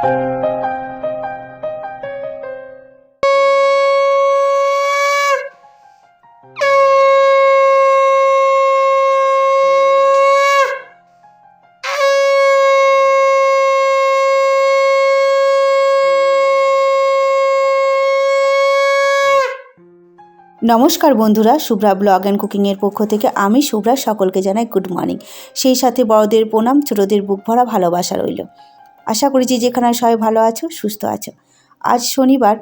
নমস্কার বন্ধুরা Shubhra blog and কুকিংয়ের পক্ষ থেকে আমি শুভ্রা সকলকে জানাই গুড মর্নিং। সেই সাথে বড়দের প্রণাম, ছোটদের বুক ভরা ভালোবাসা রইল। আশা করি যে যেখানে সবাই ভালো আছো, সুস্থ আছো। আজ শনিবার,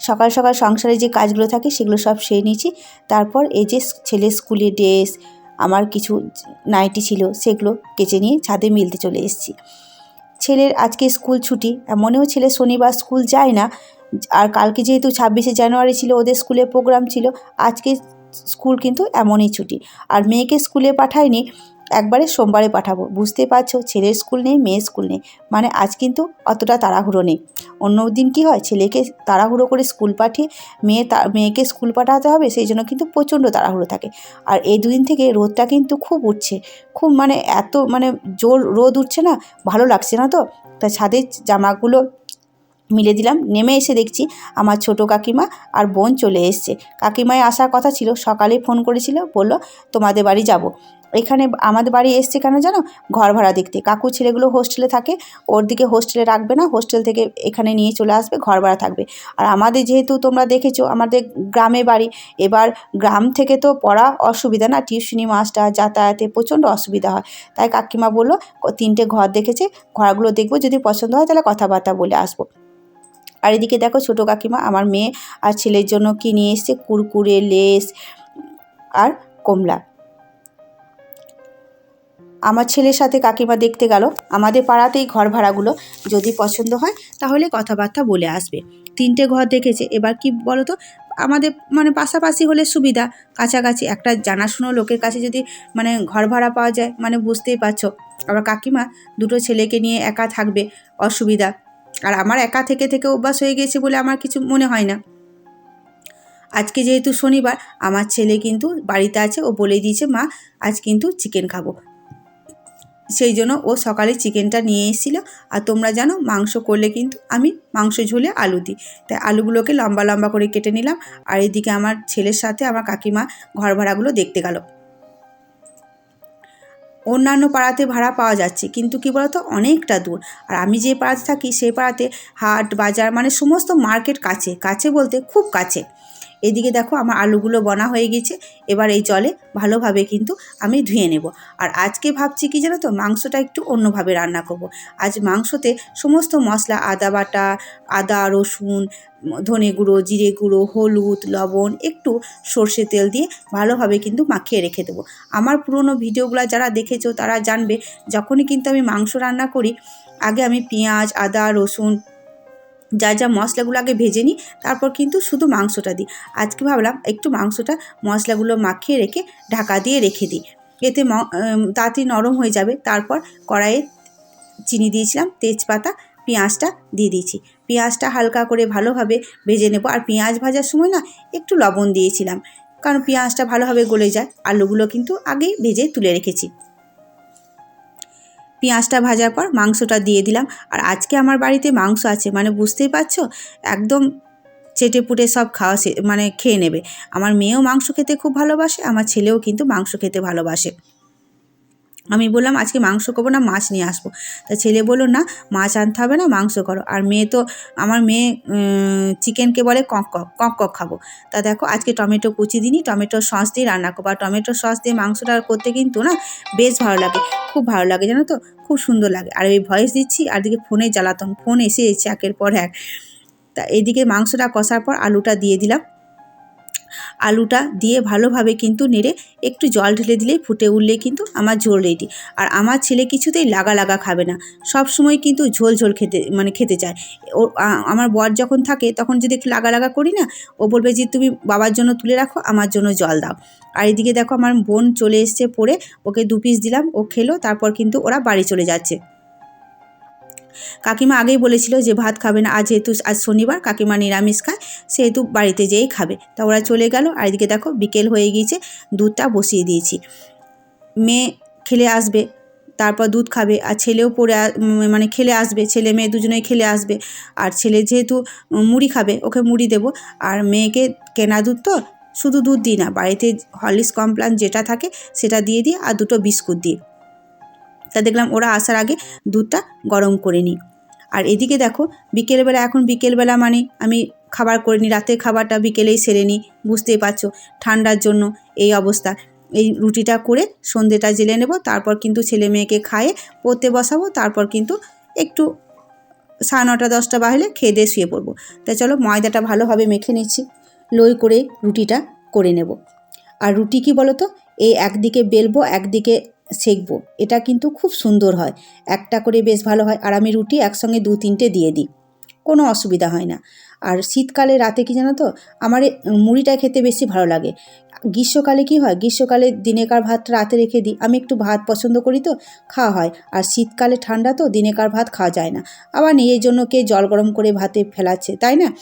সকাল সকাল সংসারে যে কাজগুলো থাকে সেগুলো সব সেরে নিয়েছি। তারপর এই যে ছেলে স্কুলে ড্রেস, আমার কিছু নাইটি ছিল সেগুলো কেচে নিয়ে ছাদে মিলতে চলে এসেছি। ছেলের আজকে স্কুল ছুটি মনেও ছেলে শনিবার স্কুল যায় না। আর কালকে যেহেতু ছাব্বিশে জানুয়ারি ছিল, ওদের স্কুলে প্রোগ্রাম ছিল, আজকে স্কুল কিন্তু এমনই ছুটি। আর মেয়েকে স্কুলে পাঠায়নি একবারে সোমবারে পাঠাবো। বুঝতে পারছ, ছেলের স্কুল নেই, মেয়ের স্কুল নেই। মানে আজ কিন্তু অতটা তাড়াহুড়ো নেই। অন্য দিন কী হয়, ছেলেকে তাড়াহুড়ো করে স্কুল পাঠিয়ে মেয়ে মেয়েকে স্কুল পাঠাতে হবে, সেই জন্য কিন্তু প্রচণ্ড তাড়াহুড়ো থাকে। আর এই দুদিন থেকে রোদটা কিন্তু খুব উঠছে। খুব মানে এত মানে জোর রোদ উঠছে না, ভালো লাগছে না তো? তা ছাদের জামাগুলো মিলে দিলাম। নেমে এসে দেখছি আমার ছোট কাকিমা আর বোন চলে এসছে। কাকিমায় আসার কথা ছিল, সকালে ফোন করেছিল, বলল, তোমাদের বাড়ি যাব। এখানে আমাদের বাড়ি এসছে কেন জানো? ঘর ভাড়া দেখতে। কাকু ছেলেগুলো হোস্টেলে থাকে, ওর দিকে হোস্টেলে রাখবে না হোস্টেল থেকে এখানে নিয়ে চলে আসবে, ঘর ভাড়া থাকবে। আর আমাদের যেহেতু তোমরা দেখেছ, আমাদের গ্রামে বাড়ি, এবার গ্রাম থেকে তো পড়া অসুবিধা না টিউশনি মাস্টার যাতায়াতে প্রচণ্ড অসুবিধা হয়। তাই কাকিমা বলল তিনটে ঘর দেখেছে, ঘরগুলো দেখব, যদি পছন্দ হয় তাহলে কথাবার্তা বলে আসব। আর এদিকে দেখো ছোটো কাকিমা আমার মেয়ে আর ছেলের জন্য কি নিয়ে এসছে? কুরকুরে, লেস আর কমলা। আমার ছেলের সাথে কাকিমা দেখতে গেল। আমাদের পাড়াতেই ঘর ভাড়াগুলো যদি পছন্দ হয় তাহলে কথাবার্তা বলে আসবে। তিনটে ঘর দেখেছে। এবার কি বলো তো আমাদের মানে পাশাপাশি হলে সুবিধা। কাছাকাছি একটা জানাশুনো লোকের কাছে যদি মানে ঘর ভাড়া পাওয়া যায় মানে বুঝতেই পারছ। আবার কাকিমা দুটো ছেলেকে নিয়ে একা থাকবে, অসুবিধা। আর আমার একা থেকে থেকে অভ্যাস হয়ে গেছে বলে আমার কিছু মনে হয় না। আজকে যেহেতু শনিবার, আমার ছেলে কিন্তু বাড়িতে আছে, ও বলে দিয়েছে, মা, আজ কিন্তু চিকেন খাব। সেই জন্য ও সকালে চিকেনটা নিয়ে এসেছিল। আর তোমরা জানো, মাংস করলে কিন্তু আমি মাংস ঝোলে আলু দিই। তাই আলুগুলোকে লম্বা লম্বা করে কেটে নিলাম। আর এদিকে আমার ছেলের সাথে আমার কাকিমা ঘর ভাড়াগুলো দেখতে গেল। অন্যান্য পাড়াতে ভাড়া পাওয়া যাচ্ছে। কিন্তু কী বলতো? অনেকটা দূর। আর আমি যে পাড়াতে থাকি সেই পাড়াতে হাট, বাজার মানে সমস্ত মার্কেট কাছে। কাছে বলতে খুব কাছে। এদিকে দেখো আমার আলুগুলো বনা হয়ে গেছে, এবার এই জলে ভালোভাবে কিন্তু আমি ধুয়ে নেব আর আজকে ভাবছি কি জানো তো, মাংসটা একটু অন্যভাবে রান্না করব। আজ মাংসতে সমস্ত মশলা, আদা বাটা, আদা, রসুন, ধনে গুঁড়ো, জিরে গুঁড়ো, হলুদ, লবণ, একটু সর্ষে তেল দিয়ে ভালোভাবে কিন্তু মাখিয়ে রেখে দেবো আমার পুরনো ভিডিওগুলো যারা দেখেছ তারা জানবে, যখনই কিন্তু আমি মাংস রান্না করি, আগে আমি পেঁয়াজ, আদা, রসুন যা যা মশলাগুলো আগে ভেজে নিই, তারপর কিন্তু শুধু মাংসটা দিই। আজকে ভাবলাম একটু মাংসটা মশলাগুলো মাখিয়ে রেখে ঢাকা দিয়ে রেখে দিই। এতে তাড়াতাড়ি নরম হয়ে যাবে। তারপর কড়াইয়ে চিনি দিয়েছিলাম, তেজপাতা, পেঁয়াজটা দিয়ে দিয়েছি। পেঁয়াজটা হালকা করে ভালোভাবে ভেজে নেব। আর পেঁয়াজ ভাজার সময় না একটু লবণ দিয়েছিলাম। কারণ পেঁয়াজটা ভালোভাবে গলে যায়। আলুগুলো কিন্তু আগেই ভেজে তুলে রেখেছি। পেঁয়াজটা ভাজার পর মাংসটা দিয়ে দিলাম। আর আজকে আমার বাড়িতে মাংস আছে মানে বুঝতেই পারছ? একদম চেটে পুটে সব খাওয়া মানে খেয়ে নেবে। আমার মেয়েও মাংস খেতে খুব ভালোবাসে, আমার ছেলেও কিন্তু মাংস খেতে ভালোবাসে। আমি বললাম, আজকে মাংস করব না, মাছ নিয়ে আসব। তা ছেলে বলল, না, মাছ আনতে হবে না, মাংস করো। আর মেয়ে তো, আমার মেয়ে চিকেনকে বলে কক কক কক কক খাব। তা দেখো, আজকে টমেটো কুচি দিনই টমেটো সস দিয়ে রান্না করব। আর টমেটো সস দিয়ে মাংসটা করতে কিন্তু না, বেশ ভালো লাগে, খুব ভালো লাগে, জানো তো? খুব সুন্দর লাগে। আর ওই ভয়েস দিচ্ছি, আর দিকে ফোনে জ্বালাতন, ফোন এসে এসেছে একের পর এক। তা এদিকে মাংসটা কষার পর আলুটা দিয়ে দিলাম। আলুটা দিয়ে ভালোভাবে কিন্তু নেড়ে একটু জল ঢেলে দিলেই ফুটে উঠলে কিন্তু আমার ঝোল রেডি। আর আমার ছেলে কিছুতেই লাগা লাগা খাবে না। সব সময় কিন্তু ঝোল ঝোল খেতে মানে খেতে চায়। ও আমার বর যখন থাকে তখন যদি একটু লাগা লাগা করি না, ও বলবে যে, তুমি বাবার জন্য তুলে রাখো, আমার জন্য জল দাও। আর এদিকে দেখো আমার বোন চলে এসছে পড়ে, ওকে দু পিস দিলাম, ও খেলো, তারপর কিন্তু ওরা বাড়ি চলে যাচ্ছে। কাকিমা আগেই বলেছিল যে ভাত খাবে না, আজ যেহেতু, আজ শনিবার, কাকিমা নিরামিষ খায়, সেহেতু বাড়িতে যেয়েই খাবে। তা ওরা চলে গেল, আর এদিকে দেখো বিকেল হয়ে গিয়েছে, দুধটা বসিয়ে দিয়েছি। মেয়ে খেলে আসবে, তারপর দুধ খাবে, আর ছেলেও পরে মানে খেলে আসবে, ছেলে মেয়ে দুজনেই খেলে আসবে। আর ছেলে যেহেতু মুড়ি খাবে, ওকে মুড়ি দেবো। আর মেয়েকে কেনা দুধ তো, শুধু দুধ দিই না, বাড়িতে হরলিক্স কমপ্লান যেটা থাকে, সেটা দিয়ে দিই, আর দুটো বিস্কুট দিই। তা দেখলাম ওরা আসার আগে দুধটা গরম করে নিই। আর এদিকে দেখো, বিকেলবেলা, এখন বিকেলবেলা মানে আমি খাবার করে নিই, রাতের খাবারটা বিকেলেই সেরে নিই, বুঝতেই পারছ, ঠান্ডার জন্য এই অবস্থা। এই রুটিটা করে সন্ধেটা জেলে নেব, তারপর কিন্তু ছেলে মেয়েকে খায়ে পড়তে বসাবো, তারপর কিন্তু একটু সাড়ে নটা, দশটা বাজলে খেয়ে দিয়ে শুয়ে পড়ব। তাই চলো, ময়দাটা ভালোভাবে মেখে নিচ্ছি, লই করে রুটিটা করে নেব। আর রুটি কি বলো তো এই একদিকে বেলবো, একদিকে সেকবো এটা কিন্তু খুব সুন্দর হয়। একটা করে বেশ ভালো হয়। আর আমি রুটি একসঙ্গে দু তিনটে দিয়ে দিই। কোনো অসুবিধা হয় না। আর শীতকালে রাতে কি জানো তো? আমার মুড়িটা খেতে বেশি ভালো লাগে। গ্রীষ্মকালে কি হয়? গ্রীষ্মকালে দিনেকার ভাতটা রাতে রেখে দিই। আমি একটু ভাত পছন্দ করি তো, খাওয়া হয়। আর শীতকালে ঠান্ডা তো, দিনেকার ভাত খাওয়া যায় না। আবার নিজের জন্য কে জল গরম করে ভাতে ফেলাচ্ছে, তাই না?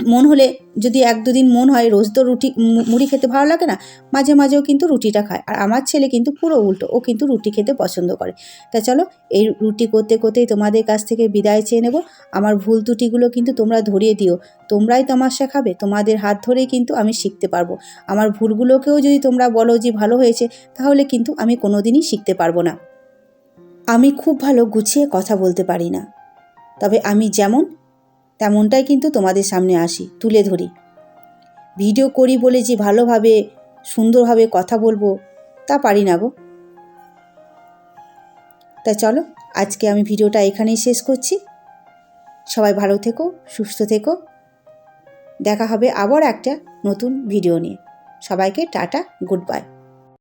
মন হলে যদি এক দুদিন মন হয়, রোজ তো রুটি মুড়ি খেতে ভালো লাগে না, মাঝে মাঝেও কিন্তু রুটিটা খায়। আর আমার ছেলে কিন্তু পুরো উল্টো, ও কিন্তু রুটি খেতে পছন্দ করে। তা চলো, এই রুটি করতে করতেই তোমাদের কাছ থেকে বিদায় চেয়ে নেব। আমার ভুল ত্রুটিগুলো কিন্তু তোমরা ধরিয়ে দিও। তোমরাই তো আমার শেখাবে তোমাদের হাত ধরেই কিন্তু আমি শিখতে পারব। আমার ভুলগুলোকেও যদি তোমরা বলো যে ভালো হয়েছে, তাহলে কিন্তু আমি কোনোদিনই শিখতে পারব না। আমি খুব ভালো গুছিয়ে কথা বলতে পারি না। তবে আমি যেমন তেমনটাই কিন্তু তোমাদের সামনে আসি, তুলে ধরি। ভিডিও করি বলে যে ভালোভাবে, সুন্দরভাবে কথা বলব, তা পারি না গো। তা চলো, আজকে আমি ভিডিওটা এখানেই শেষ করছি। সবাই ভালো থেকো, সুস্থ থেকো। দেখা হবে আবার একটা নতুন ভিডিও নিয়ে। সবাইকে টাটা, গুড বাই।